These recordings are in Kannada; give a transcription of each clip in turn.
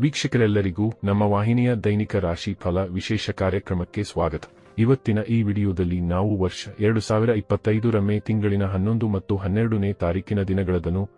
ವೀಕ್ಷಕರೆಲ್ಲರಿಗೂ ನಮ್ಮ ವಾಹಿನಿಯ ದೈನಿಕ ರಾಶಿ ಫಲ ವಿಶೇಷ ಕಾರ್ಯಕ್ರಮಕ್ಕೆ ಸ್ವಾಗತ. ಇವತ್ತಿನ ಈ ವಿಡಿಯೋದಲ್ಲಿ ನಾವು ವರ್ಷ ಎರಡು ಸಾವಿರ ಇಪ್ಪತ್ತೈದರ ಮೇ ತಿಂಗಳಿನ ಹನ್ನೊಂದು ಮತ್ತು ಹನ್ನೆರಡನೇ ತಾರೀಕಿನ ದಿನಗಳದನು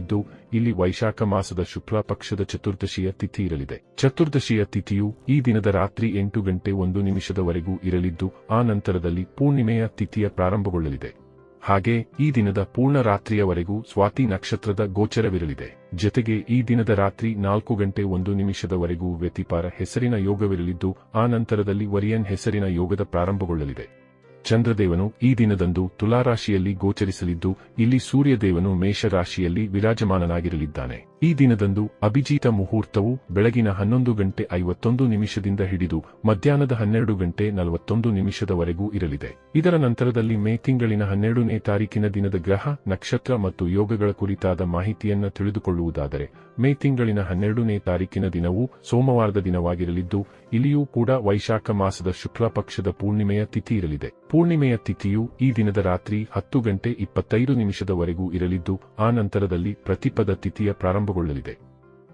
ದಿನವಾಗಿರಲಿದ್ದು ಇಲ್ಲಿ ವೈಶಾಖ ಮಾಸದ ಶುಕ್ಲ ಪಕ್ಷದ ಚತುರ್ದಶಿಯ ತಿಥಿ ಇರಲಿದೆ. ಚತುರ್ದಶಿಯ ತಿಥಿಯು ಈ ದಿನದ ರಾತ್ರಿ ಎಂಟು ಗಂಟೆ ಒಂದು ನಿಮಿಷದವರೆಗೂ ಇರಲಿದ್ದು, ಆ ನಂತರದಲ್ಲಿ ಪೂರ್ಣಿಮೆಯ ತಿಥಿಯ ಪ್ರಾರಂಭಗೊಳ್ಳಲಿದೆ. ಹಾಗೆ, ಈ ದಿನದ ಪೂರ್ಣ ರಾತ್ರಿಯವರೆಗೂ ಸ್ವಾತಿ ನಕ್ಷತ್ರದ ಗೋಚರವಿರಲಿದೆ. ಜೊತೆಗೆ, ಈ ದಿನದ ರಾತ್ರಿ ನಾಲ್ಕು ಗಂಟೆ ಒಂದು ನಿಮಿಷದವರೆಗೂ ವ್ಯತಿಪಾರ ಹೆಸರಿನ ಯೋಗವಿರಲಿದ್ದು, ಆ ನಂತರದಲ್ಲಿ ವರಿಯನ್ ಹೆಸರಿನ ಯೋಗದ ಪ್ರಾರಂಭಗೊಳ್ಳಲಿದೆ. ಚಂದ್ರದೇವನು ಈ ದಿನದಂದು ತುಲಾರಾಶಿಯಲ್ಲಿ ಗೋಚರಿಸಲಿದ್ದು ಇಲ್ಲಿ ಸೂರ್ಯದೇವನು ಮೇಷರಾಶಿಯಲ್ಲಿ ವಿರಾಜಮಾನನಾಗಿರಲಿದ್ದಾನೆ. ಈ ದಿನದಂದು ಅಭಿಜಿತ ಮುಹೂರ್ತವು ಬೆಳಗಿನ ಹನ್ನೊಂದು ಗಂಟೆ ಐವತ್ತೊಂದು ನಿಮಿಷದಿಂದ ಹಿಡಿದು ಮಧ್ಯಾಹ್ನದ ಹನ್ನೆರಡು ಗಂಟೆ ನಲವತ್ತೊಂದು ನಿಮಿಷದವರೆಗೂ ಇರಲಿದೆ. ಇದರ ನಂತರದಲ್ಲಿ ಮೇ ತಿಂಗಳಿನ ಹನ್ನೆರಡನೇ ತಾರೀಕಿನ ದಿನದ ಗ್ರಹ, ನಕ್ಷತ್ರ ಮತ್ತು ಯೋಗಗಳ ಕುರಿತಾದ ಮಾಹಿತಿಯನ್ನು ತಿಳಿದುಕೊಳ್ಳುವುದಾದರೆ, ಮೇ ತಿಂಗಳಿನ ಹನ್ನೆರಡನೇ ತಾರೀಕಿನ ದಿನವು ಸೋಮವಾರದ ದಿನವಾಗಿರಲಿದ್ದು, ಇಲ್ಲಿಯೂ ಕೂಡ ವೈಶಾಖ ಮಾಸದ ಶುಕ್ಲ ಪಕ್ಷದ ಪೂರ್ಣಿಮೆಯ ತಿಥಿ ಇರಲಿದೆ. ಪೂರ್ಣಿಮೆಯ ತಿಥಿಯು ಈ ದಿನದ ರಾತ್ರಿ ಹತ್ತು ಗಂಟೆ ಇಪ್ಪತ್ತೈದು ನಿಮಿಷದವರೆಗೂ ಇರಲಿದ್ದು, ಆ ನಂತರದಲ್ಲಿ ಪ್ರತಿಪದ ತಿಥಿಯ ಪ್ರಾರಂಭಗೊಳ್ಳಲಿದೆ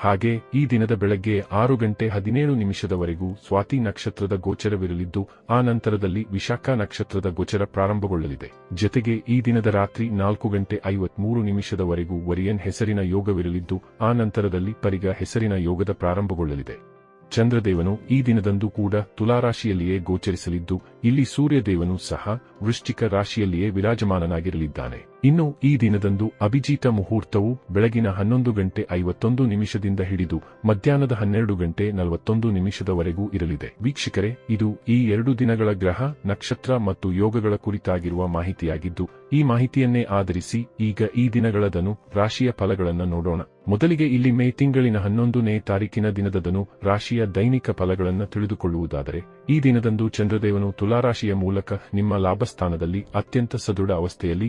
ಹಾಗೆ ಈ ದಿನದ ಬೆಳಗ್ಗೆ ಆರು ಗಂಟೆ ಹದಿನೇಳು ನಿಮಿಷದವರೆಗೂ ಸ್ವಾತಿ ನಕ್ಷತ್ರದ ಗೋಚರವಿರಲಿದ್ದು, ಆ ನಂತರದಲ್ಲಿ ವಿಶಾಖ ನಕ್ಷತ್ರದ ಗೋಚರ ಪ್ರಾರಂಭಗೊಳ್ಳಲಿದೆ. ಜೊತೆಗೆ ಈ ದಿನದ ರಾತ್ರಿ ನಾಲ್ಕು ಗಂಟೆ ಐವತ್ಮೂರು ನಿಮಿಷದವರೆಗೂ ವರಿಯನ್ ಹೆಸರಿನ ಯೋಗವಿರಲಿದ್ದು, ಆ ನಂತರದಲ್ಲಿ ಪರಿಗ ಹೆಸರಿನ ಯೋಗದ ಪ್ರಾರಂಭಗೊಳ್ಳಲಿದೆ. ಚಂದ್ರದೇವನು ಈ ದಿನದಂದು ಕೂಡ ತುಲಾರಾಶಿಯಲ್ಲಿಯೇ ಗೋಚರಿಸಲಿದ್ದು, ಇಲ್ಲಿ ಸೂರ್ಯದೇವನು ಸಹ ವೃಶ್ಚಿಕ ರಾಶಿಯಲ್ಲಿಯೇ ವಿರಾಜಮಾನನಾಗಿರಲಿದ್ದಾನೆ. ಇನ್ನು ಈ ದಿನದಂದು ಅಭಿಜಿತ ಮುಹೂರ್ತವು ಬೆಳಗಿನ ಹನ್ನೊಂದು ಗಂಟೆ ಐವತ್ತೊಂದು ನಿಮಿಷದಿಂದ ಹಿಡಿದು ಮಧ್ಯಾಹ್ನದ ಹನ್ನೆರಡು ಗಂಟೆ ನಲವತ್ತೊಂದು ನಿಮಿಷದವರೆಗೂ ಇರಲಿದೆ. ವೀಕ್ಷಕರೇ, ಇದು ಈ ಎರಡು ದಿನಗಳ ಗ್ರಹ, ನಕ್ಷತ್ರ ಮತ್ತು ಯೋಗಗಳ ಕುರಿತಾಗಿರುವ ಮಾಹಿತಿಯಾಗಿದ್ದು, ಈ ಮಾಹಿತಿಯನ್ನೇ ಆಧರಿಸಿ ಈಗ ಈ ದಿನಗಳದನು ರಾಶಿಯ ಫಲಗಳನ್ನು ನೋಡೋಣ. ಮೊದಲಿಗೆ ಇಲ್ಲಿ ಮೇ ತಿಂಗಳಿನ ಹನ್ನೊಂದನೇ ತಾರೀಕಿನ ದಿನದದನು ರಾಶಿಯ ದೈನಿಕ ಫಲಗಳನ್ನು ತಿಳಿದುಕೊಳ್ಳುವುದಾದರೆ, ಈ ದಿನದಂದು ಚಂದ್ರದೇವನು ತುಲಾರಾಶಿಯ ಮೂಲಕ ನಿಮ್ಮ ಲಾಭಸ್ಥಾನದಲ್ಲಿ ಅತ್ಯಂತ ಸದೃಢ ಅವಸ್ಥೆಯಲ್ಲಿ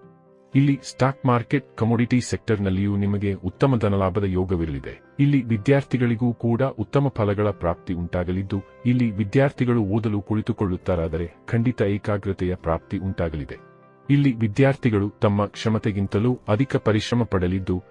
ಇಲ್ಲಿ ಸ್ಟಾಕ್ ಮಾರ್ಕೆಟ್ ಕಮೋಡಿಟಿ ಸೆಕ್ಟರ್ನಲ್ಲಿಯೂ ನಿಮಗೆ ಉತ್ತಮ ಧನಲಾಭದ ಯೋಗವಿರಲಿದೆ. ಇಲ್ಲಿ ವಿದ್ಯಾರ್ಥಿಗಳಿಗೂ ಕೂಡ ಉತ್ತಮ ಫಲಗಳ ಪ್ರಾಪ್ತಿ ಉಂಟಾಗಲಿದ್ದು, ಇಲ್ಲಿ ವಿದ್ಯಾರ್ಥಿಗಳು ಓದಲು ಕುಳಿತುಕೊಳ್ಳುತ್ತಾರಾದರೆ ಖಂಡಿತ ಏಕಾಗ್ರತೆಯ ಪ್ರಾಪ್ತಿ ಉಂಟಾಗಲಿದೆ. ಇಲ್ಲಿ ವಿದ್ಯಾರ್ಥಿಗಳು ತಮ್ಮ ಕ್ಷಮತೆಗಿಂತಲೂ ಅಧಿಕ ಪರಿಶ್ರಮ ಪಡಲಿದ್ದು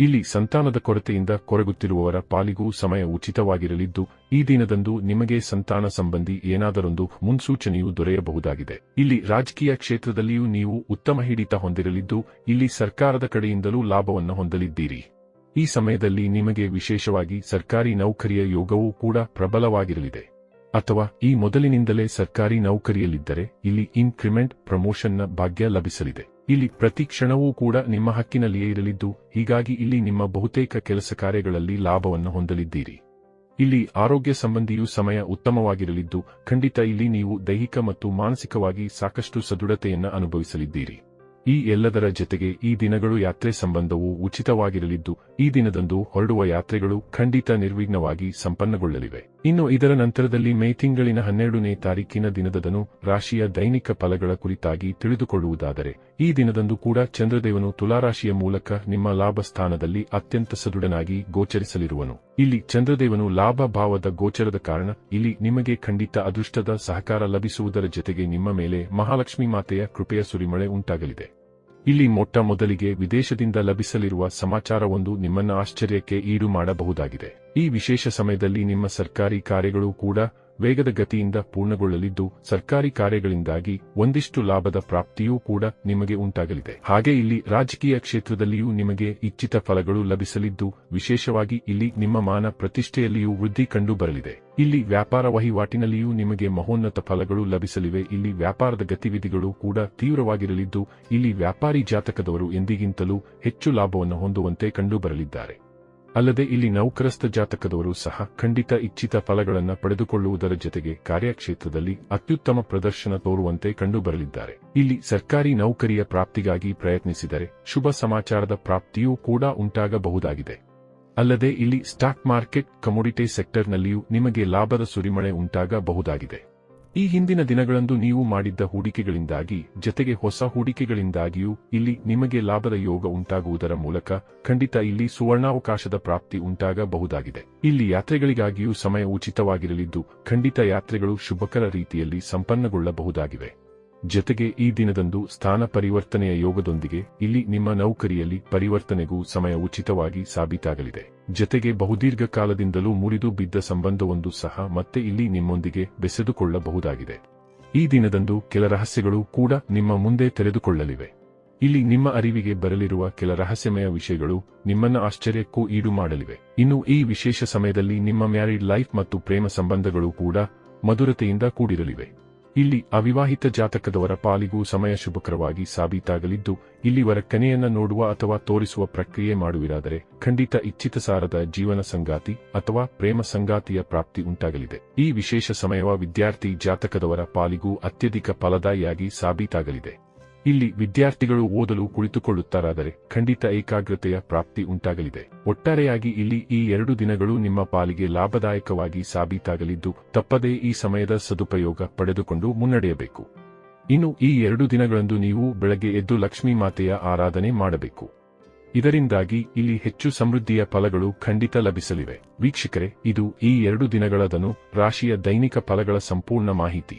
ಇಲ್ಲಿ ಸಂತಾನದ ಕೊರತೆಯಿಂದ ಕೊರಗುತ್ತಿರುವವರ ಪಾಲಿಗೂ ಸಮಯ ಉಚಿತವಾಗಿರಲಿದ್ದು, ಈ ದಿನದಂದು ನಿಮಗೆ ಸಂತಾನ ಸಂಬಂಧಿ ಏನಾದರೊಂದು ಮುನ್ಸೂಚನೆಯು ದೊರೆಯಬಹುದಾಗಿದೆ. ಇಲ್ಲಿ ರಾಜಕೀಯ ಕ್ಷೇತ್ರದಲ್ಲಿಯೂ ನೀವು ಉತ್ತಮ ಹಿಡಿತ ಹೊಂದಿರಲಿದ್ದು, ಇಲ್ಲಿ ಸರ್ಕಾರದ ಕಡೆಯಿಂದಲೂ ಲಾಭವನ್ನು ಹೊಂದಲಿದ್ದೀರಿ. ಈ ಸಮಯದಲ್ಲಿ ನಿಮಗೆ ವಿಶೇಷವಾಗಿ ಸರ್ಕಾರಿ ನೌಕರಿಯ ಯೋಗವೂ ಕೂಡ ಪ್ರಬಲವಾಗಿರಲಿದೆ. ಅಥವಾ ಈ ಮೊದಲಿನಿಂದಲೇ ಸರ್ಕಾರಿ ನೌಕರಿಯಲ್ಲಿದ್ದರೆ, ಇಲ್ಲಿ ಇನ್ಕ್ರಿಮೆಂಟ್ ಪ್ರಮೋಷನ್ನ ಭಾಗ್ಯ ಲಭಿಸಲಿದೆ. ಇಲ್ಲಿ ಪ್ರತಿ ಕ್ಷಣವೂ ಕೂಡ ನಿಮ್ಮ ಹಕ್ಕಿನಲ್ಲಿಯೇ ಇರಲಿದ್ದು, ಹೀಗಾಗಿ ಇಲ್ಲಿ ನಿಮ್ಮ ಬಹುತೇಕ ಕೆಲಸ ಕಾರ್ಯಗಳಲ್ಲಿ ಲಾಭವನ್ನು ಹೊಂದಲಿದ್ದೀರಿ. ಇಲ್ಲಿ ಆರೋಗ್ಯ ಸಂಬಂಧಿಯೂ ಸಮಯ ಉತ್ತಮವಾಗಿರಲಿದ್ದು, ಖಂಡಿತ ಇಲ್ಲಿ ನೀವು ದೈಹಿಕ ಮತ್ತು ಮಾನಸಿಕವಾಗಿ ಸಾಕಷ್ಟು ಸದೃಢತೆಯನ್ನು ಅನುಭವಿಸಲಿದ್ದೀರಿ. ಈ ಎಲ್ಲದರ ಜತೆಗೆ ಈ ದಿನಗಳು ಯಾತ್ರೆ ಸಂಬಂಧವು ಉಚಿತವಾಗಿರಲಿದ್ದು, ಈ ದಿನದಂದು ಹೊರಡುವ ಯಾತ್ರೆಗಳು ಖಂಡಿತ ನಿರ್ವಿಘ್ನವಾಗಿ ಸಂಪನ್ನಗೊಳ್ಳಲಿವೆ. ಇನ್ನು ಇದರ ನಂತರದಲ್ಲಿ ಮೇ ತಿಂಗಳಿನ ಹನ್ನೆರಡನೇ ತಾರೀಕಿನ ದಿನದದನು ರಾಶಿಯ ದೈನಿಕ ಫಲಗಳ ಕುರಿತಾಗಿ ತಿಳಿದುಕೊಳ್ಳುವುದಾದರೆ, ಈ ದಿನದಂದು ಕೂಡ ಚಂದ್ರದೇವನು ತುಲಾರಾಶಿಯ ಮೂಲಕ ನಿಮ್ಮ ಲಾಭ ಸ್ಥಾನದಲ್ಲಿ ಅತ್ಯಂತ ಸದೃಢನಾಗಿ ಗೋಚರಿಸಲಿರುವನು. ಇಲ್ಲಿ ಚಂದ್ರದೇವನು ಲಾಭ ಭಾವದ ಗೋಚರದ ಕಾರಣ, ಇಲ್ಲಿ ನಿಮಗೆ ಖಂಡಿತ ಅದೃಷ್ಟದ ಸಹಕಾರ ಲಭಿಸುವುದರ ಜತೆಗೆ ನಿಮ್ಮ ಮೇಲೆ ಮಹಾಲಕ್ಷ್ಮಿ ಮಾತೆಯ ಕೃಪೆಯ ಸುರಿಮಳೆ ಉಂಟಾಗಲಿದೆ. ಇಲ್ಲಿ ಮೊಟ್ಟ ಮೊದಲಿಗೆ ವಿದೇಶದಿಂದ ಲಭಿಸಲಿರುವ ಸಮಾಚಾರವೊಂದು ನಿಮ್ಮನ್ನ ಆಶ್ಚರ್ಯಕ್ಕೆ ಈಡು ಮಾಡಬಹುದಾಗಿದೆ. ಈ ವಿಶೇಷ ಸಮಯದಲ್ಲಿ ನಿಮ್ಮ ಸರ್ಕಾರಿ ಕಾರ್ಯಗಳು ಕೂಡ ವೇಗದ ಗತಿಯಿಂದ ಪೂರ್ಣಗೊಳ್ಳಲಿದ್ದು ಸರ್ಕಾರಿ ಕಾರ್ಯಗಳಿಂದಾಗಿ ಒಂದಿಷ್ಟು ಲಾಭದ ಪ್ರಾಪ್ತಿಯೂ ಕೂಡ ನಿಮಗೆ ಉಂಟಾಗಲಿದೆ. ಹಾಗೆ ಇಲ್ಲಿ ರಾಜಕೀಯ ಕ್ಷೇತ್ರದಲ್ಲಿಯೂ ನಿಮಗೆ ಇಚ್ಛಿತ ಫಲಗಳು ಲಭಿಸಲಿದ್ದು ವಿಶೇಷವಾಗಿ ಇಲ್ಲಿ ನಿಮ್ಮ ಮಾನ ಪ್ರತಿಷ್ಠೆಯಲ್ಲಿಯೂ ವೃದ್ಧಿ ಕಂಡು ಬರಲಿದೆ ಇಲ್ಲಿ ವ್ಯಾಪಾರ ವಹಿವಾಟಿನಲ್ಲಿಯೂ ನಿಮಗೆ ಮಹೋನ್ನತ ಫಲಗಳು ಲಭಿಸಲಿವೆ. ಇಲ್ಲಿ ವ್ಯಾಪಾರದ ಗತಿವಿಧಿಗಳು ಕೂಡ ತೀವ್ರವಾಗಿರಲಿದ್ದು ಇಲ್ಲಿ ವ್ಯಾಪಾರಿ ಜಾತಕದವರು ಎಂದಿಗಿಂತಲೂ ಹೆಚ್ಚು ಲಾಭವನ್ನು ಹೊಂದುವಂತೆ ಕಂಡುಬರಲಿದ್ದಾರೆ. ಅಲ್ಲದೆ ಇಲ್ಲಿ ನೌಕರಸ್ಥ ಜಾತಕದವರು ಸಹ ಖಂಡಿತ ಇಚ್ಛಿತ ಫಲಗಳನ್ನು ಪಡೆದುಕೊಳ್ಳುವುದರ ಜೊತೆಗೆ ಕಾರ್ಯಕ್ಷೇತ್ರದಲ್ಲಿ ಅತ್ಯುತ್ತಮ ಪ್ರದರ್ಶನ ತೋರುವಂತೆ ಕಂಡುಬರಲಿದ್ದಾರೆ. ಇಲ್ಲಿ ಸರ್ಕಾರಿ ನೌಕರಿಯ ಪ್ರಾಪ್ತಿಗಾಗಿ ಪ್ರಯತ್ನಿಸಿದರೆ ಶುಭ ಸಮಾಚಾರದ ಪ್ರಾಪ್ತಿಯೂ ಕೂಡ ಉಂಟಾಗಬಹುದಾಗಿದೆ. ಅಲ್ಲದೆ ಇಲ್ಲಿ ಸ್ಟಾಕ್ ಮಾರ್ಕೆಟ್, ಕಮೋಡಿಟಿ ಸೆಕ್ಟರ್ನಲ್ಲಿಯೂ ನಿಮಗೆ ಲಾಭದ ಸುರಿಮಳೆ ಉಂಟಾಗಬಹುದಾಗಿದೆ. ಈ ಹಿಂದಿನ ದಿನಗಳಂದು ನೀವು ಮಾಡಿದ್ದ ಹೂಡಿಕೆಗಳಿಂದಾಗಿ, ಜತೆಗೆ ಹೊಸ ಹೂಡಿಕೆಗಳಿಂದಾಗಿಯೂ ಇಲ್ಲಿ ನಿಮಗೆ ಲಾಭದ ಯೋಗ ಉಂಟಾಗುವುದರ ಮೂಲಕ ಖಂಡಿತ ಇಲ್ಲಿ ಸುವರ್ಣಾವಕಾಶದ ಪ್ರಾಪ್ತಿ ಉಂಟಾಗಬಹುದಾಗಿದೆ. ಇಲ್ಲಿ ಯಾತ್ರೆಗಳಿಗಾಗಿಯೂ ಸಮಯ ಉಚಿತವಾಗಿರಲಿದ್ದು, ಖಂಡಿತ ಯಾತ್ರೆಗಳು ಶುಭಕರ ರೀತಿಯಲ್ಲಿ ಸಂಪನ್ನಗೊಳ್ಳಬಹುದಾಗಿವೆ. ಜತೆಗೆ ಈ ದಿನದಂದು ಸ್ಥಾನ ಪರಿವರ್ತನೆಯ ಯೋಗದೊಂದಿಗೆ ಇಲ್ಲಿ ನಿಮ್ಮ ನೌಕರಿಯಲ್ಲಿ ಪರಿವರ್ತನೆಗೂ ಸಮಯ ಉಚಿತವಾಗಿ ಸಾಬೀತಾಗಲಿದೆ. ಜತೆಗೆ ಬಹುದೀರ್ಘ ಕಾಲದಿಂದಲೂ ಮುರಿದು ಬಿದ್ದ ಸಂಬಂಧವೊಂದು ಸಹ ಮತ್ತೆ ಇಲ್ಲಿ ನಿಮ್ಮೊಂದಿಗೆ ಬೆಸೆದುಕೊಳ್ಳಬಹುದಾಗಿದೆ. ಈ ದಿನದಂದು ಕೆಲ ರಹಸ್ಯಗಳು ಕೂಡ ನಿಮ್ಮ ಮುಂದೆ ತೆರೆದುಕೊಳ್ಳಲಿವೆ. ಇಲ್ಲಿ ನಿಮ್ಮ ಅರಿವಿಗೆ ಬರಲಿರುವ ಕೆಲ ರಹಸ್ಯಮಯ ವಿಷಯಗಳು ನಿಮ್ಮನ್ನ ಆಶ್ಚರ್ಯಕ್ಕೂ ಈಡು ಮಾಡಲಿವೆ. ಇನ್ನು ಈ ವಿಶೇಷ ಸಮಯದಲ್ಲಿ ನಿಮ್ಮ ಮ್ಯಾರಿಡ್ ಲೈಫ್ ಮತ್ತು ಪ್ರೇಮ ಸಂಬಂಧಗಳು ಕೂಡ ಮಧುರತೆಯಿಂದ ಕೂಡಿರಲಿವೆ. ಇಲ್ಲಿ ಅವಿವಾಹಿತ ಜಾತಕದವರ ಪಾಲಿಗೂ ಸಮಯ ಶುಭಕರವಾಗಿ ಸಾಬೀತಾಗಲಿದ್ದು ಇಲ್ಲಿವರ ಕನೆಯನ್ನ ನೋಡುವ ಅಥವಾ ತೋರಿಸುವ ಪ್ರಕ್ರಿಯೆ ಮಾಡುವಿರಾದರೆ, ಖಂಡಿತ ಇಚ್ಛಿತ ಸಾರದ ಜೀವನ ಸಂಗಾತಿ ಅಥವಾ ಪ್ರೇಮ ಸಂಗಾತಿಯ ಪ್ರಾಪ್ತಿ ಉಂಟಾಗಲಿದೆ. ಈ ವಿಶೇಷ ಸಮಯವ ವಿದ್ಯಾರ್ಥಿ ಜಾತಕದವರ ಪಾಲಿಗೂ ಅತ್ಯಧಿಕ ಫಲದಾಯಿಯಾಗಿ ಸಾಬೀತಾಗಲಿದೆ. ಇಲ್ಲಿ ವಿದ್ಯಾರ್ಥಿಗಳು ಓದಲು ಕುಳಿತುಕೊಳ್ಳುತ್ತಾರಾದರೆ ಖಂಡಿತ ಏಕಾಗ್ರತೆಯ ಪ್ರಾಪ್ತಿ ಉಂಟಾಗಲಿದೆ. ಒಟ್ಟಾರೆಯಾಗಿ ಇಲ್ಲಿ ಈ ಎರಡು ದಿನಗಳು ನಿಮ್ಮ ಪಾಲಿಗೆ ಲಾಭದಾಯಕವಾಗಿ ಸಾಬೀತಾಗಲಿದ್ದು, ತಪ್ಪದೇ ಈ ಸಮಯದ ಸದುಪಯೋಗ ಪಡೆದುಕೊಂಡು ಮುನ್ನಡೆಯಬೇಕು. ಇನ್ನು ಈ ಎರಡು ದಿನಗಳಂದು ನೀವು ಬೆಳಗ್ಗೆ ಎದ್ದು ಲಕ್ಷ್ಮೀ ಮಾತೆಯ ಆರಾಧನೆ ಮಾಡಬೇಕು. ಇದರಿಂದಾಗಿ ಇಲ್ಲಿ ಹೆಚ್ಚು ಸಮೃದ್ಧಿಯ ಫಲಗಳು ಖಂಡಿತ ಲಭಿಸಲಿವೆ. ವೀಕ್ಷಕರೇ, ಇದು ಈ ಎರಡು ದಿನಗಳದನು ರಾಶಿಯ ದೈನಿಕ ಫಲಗಳ ಸಂಪೂರ್ಣ ಮಾಹಿತಿ.